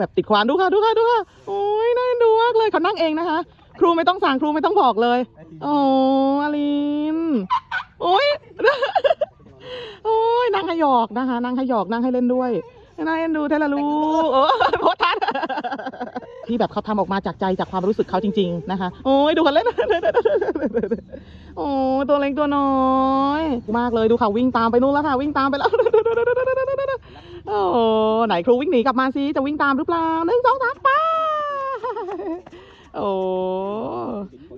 แบบติดควานดูค่ะดูค่ะดูค่ะโอ้ยน่าเอ็นดูมากเลยเขานั่งเองนะคะ ครูไม่ต้องสั่งครูไม่ต้องบอกเลยโอ้อลินโอ้ยโอ้ยนั่งให้หยอกนะคะ นั่งให้หยอกนั่งให้เล่นด้วยน่าเอ็นดูเทลลูโอ้โพสทันที่แบบเขาทำออกมาจากใจจากความรู้สึกเขาจริง ๆ นะคะ โอ้ยดูกันเล่นโอ้ตัวเล็กตัวน้อย มากเลยดูค่ะวิ่งตามไปนู่นแล้วค่ะ วิ่งตามไปแล้ว โอ้ไหนครูวิ่งหนีกลับมาสิจะวิ่งตามหรือเปล่าหนึ่งสองสามไป้าโอ้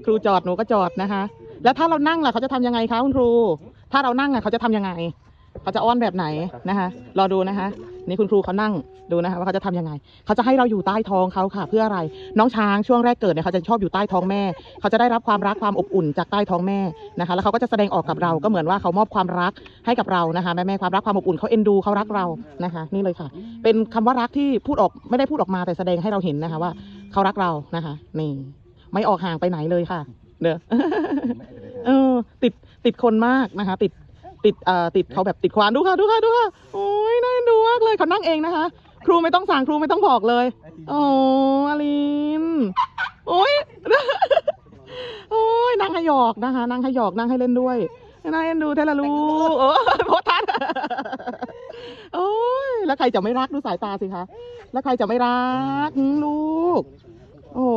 ครูจอดหนูก็จอดนะคะ แล้วถ้าเรานั่งล่ะเขาจะทำยังไงคะคุณครู ถ้าเรานั่งอะเขาจะทำยังไง เขาจะอ้อนแบบไหนนะคะ รอดูนะคะ นี่คุณครูเขานั่งดูนะคะว่าเขาจะทำยังไง เขาจะให้เราอยู่ใต้ท้องเขาค่ะ เพื่ออะไร น้องช้างช่วงแรกเกิดเนี่ยเขาจะชอบอยู่ใต้ท้องแม่ เขาจะได้รับความรักความอบอุ่นจากใต้ท้องแม่นะคะ แล้วเขาก็จะแสดงออกกับเราก็เหมือนว่าเขามอบความรักให้กับเรานะคะแม่แม่ความรักความอบอุ่นเขาเอ็นดูเขารักเรานะคะ นี่เลยค่ะ เป็นคำว่ารักที่พูดออกไม่ได้พูดออกมาแต่แสดงให้เราเห็นนะคะว่าเขารักเรานะคะ นี่ ไม่ออกห่างไปไหนเลยค่ะ เด้อ เออติดติดคนมากนะคะ ติด ติดเอ่อติดเขาแบบติดควานดูค่ะดูค่ะดูค่ะโอ้ยน่าเอ็นดูมากเลยเขานั่งเองนะคะ ครูไม่ต้องสั่งครูไม่ต้องบอกเลย โอ้อลินโอ้ย โอ้ยนั่งให้หยอกนะคะนั่งให้หยอกนั่งให้เล่นด้วยน่าเอ็นดูเทละลูกโอ้ยโพสทันโอ้ยแล้วใครจะไม่รักดูสายตาสิคะ แล้วใครจะไม่รักหืมลูก โอ้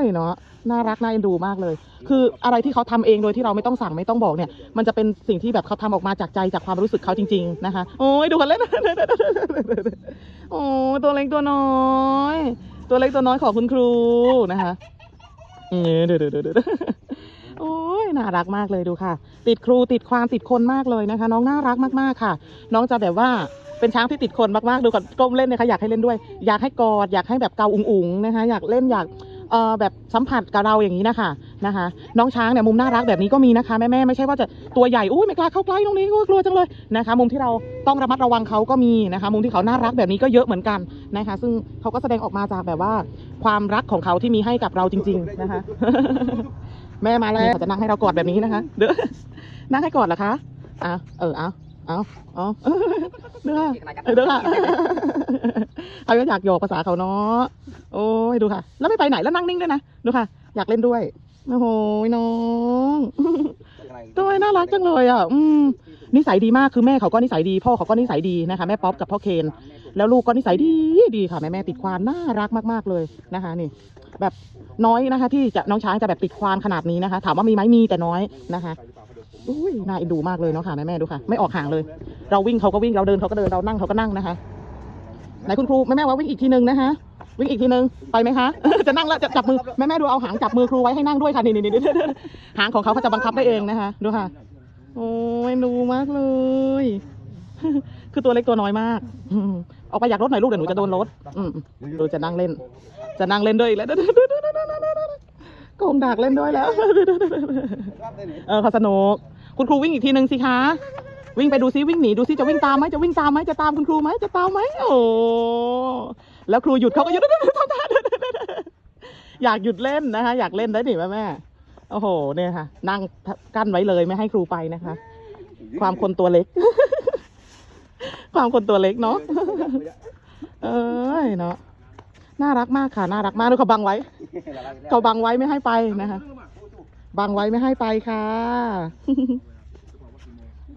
ยเนาะน่ารักน่าเอ็นดูมากเลย คืออะไรที่เขาทำเองโดยที่เราไม่ต้องสั่งไม่ต้องบอกเนี่ย มันจะเป็นสิ่งที่แบบเขาทำออกมาจากใจจากความรู้สึกเขาจริง ๆนะคะ โอ้ยดูกันเล่นโอ้ตัวเล็กตัวน้อย ตัวเล็กตัวน้อยของคุณครูนะคะเออเดี๋ยวเดี๋ยวเดี๋ยวเดี๋ยวโอ้ยน่ารักมากเลยดูค่ะ ติดครูติดความติดคนมากเลยนะคะ น้องน่ารักมากๆค่ะ น้องจะแบบว่า เป็นช้างที่ติดคนมากๆ ดูก่อนก้มเล่นเนี่ยค่ะอยากให้เล่นด้วย อยากให้กอด อยากให้แบบเกาอุ๋งๆนะคะ อยากเล่นอยากเอ่อแบบสัมผัสกับเราอย่างนี้นะคะนะคะ น้องช้างเนี่ยมุมน่ารักแบบนี้ก็มีนะคะแม่ๆไม่ใช่ว่าจะตัวใหญ่อุ้ยไม่กล้าเข้าใกล้ตรงนี้กลัวจังเลยนะคะ มุมที่เราต้องระมัดระวังเขาก็มีนะคะ มุมที่เขาน่ารักแบบนี้ก็เยอะเหมือนกันนะคะ ซึ่งเขาก็แสดงออกมาจากแบบว่า ความรักของเขาที่มีให้กับเราจริง ๆนะคะ แม่มาแล้วเขาจะนั่งให้เรากอดแบบนี้นะคะ เด้อนั่งให้กอดเหรอคะอะเออเอา เอาเอาเด้อค่ะเออด้อค่ะเขาก็อยากโยอกภาษาเขาเนาะโอ้ยดูค่ะ แล้วไม่ไปไหนแล้วนั่งนิ่งด้วยนะดูค่ะ อยากเล่นด้วยโอ้โหน้องทำไมน่ารักจังเลยอะ อืมนิสัยดีมากคือแม่เขาก็นิสัยดี พ่อเขาก็นิสัยดีนะคะแม่ป๊อปกับพ่อเคน แล้วลูกก็นิสัยดีดีค่ะแม่แม่ติดควานน่ารักมาก ๆ เลยนะคะ นี่ แบบน้อยนะคะ ที่จะน้องช้างจะแบบติดควานขนาดนี้นะคะ ถามว่ามีไหมมีแต่น้อยนะคะ อุ้ยน่าเอ็นดูมากเลยเนาะค่ะแม่แม่ดูค่ะ ไม่ออกห่างเลย เราวิ่งเขาก็วิ่งเราเดินเขาก็เดินเรานั่งเขาก็นั่งนะคะไหนคุณครูแม่แม่ว่าวิ่งอีกทีนึงนะคะวิ่งอีกทีนึงไปไหมคะจะนั่งแล้วจะจับมือแม่แม่ดูเอาหางจับมือครูไว้ให้นั่งด้วยค่ะนี่นี่นี่หางของเขาเขาจะบังคับได้เองนะคะดูค่ะ โอ้ยดูมากเลย คือตัวเล็กตัวน้อยมากออกไปอยากรถหน่อยลูกเดี๋ยวหนูจะโดนรถอืมดูจะนั่งเล่น จะนั่งเล่นด้วยอีกแล้วโกงดักเล่นด้วยแล้วเออเขาสนุก คุณครูวิ่งอีกทีหนึ่งสิคะ วิ่งไปดูซิวิ่งหนีดูซิจะวิ่งตามไหมจะวิ่งตามไหมจะตามคุณครูไหมจะตามไหมโอ้แล้วครูหยุดเขาก็หยุดทำท่าอยากหยุดเล่นนะคะ อยากเล่นได้ดิแม่แม่โอ้โหเนี่ยค่ะ นั่งกั้นไว้เลยไม่ให้ครูไปนะคะ ความคนตัวเล็ก ความคนตัวเล็กเนาะเอ้ยเนาะน่ารักมากค่ะ น่ารักมากดูเขาบังไว้ เขาบังไว้ไม่ให้ไปนะคะ บังไว้ไม่ให้ไปค่ะ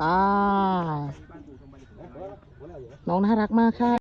อ่า น้องน่ารักมากค่ะ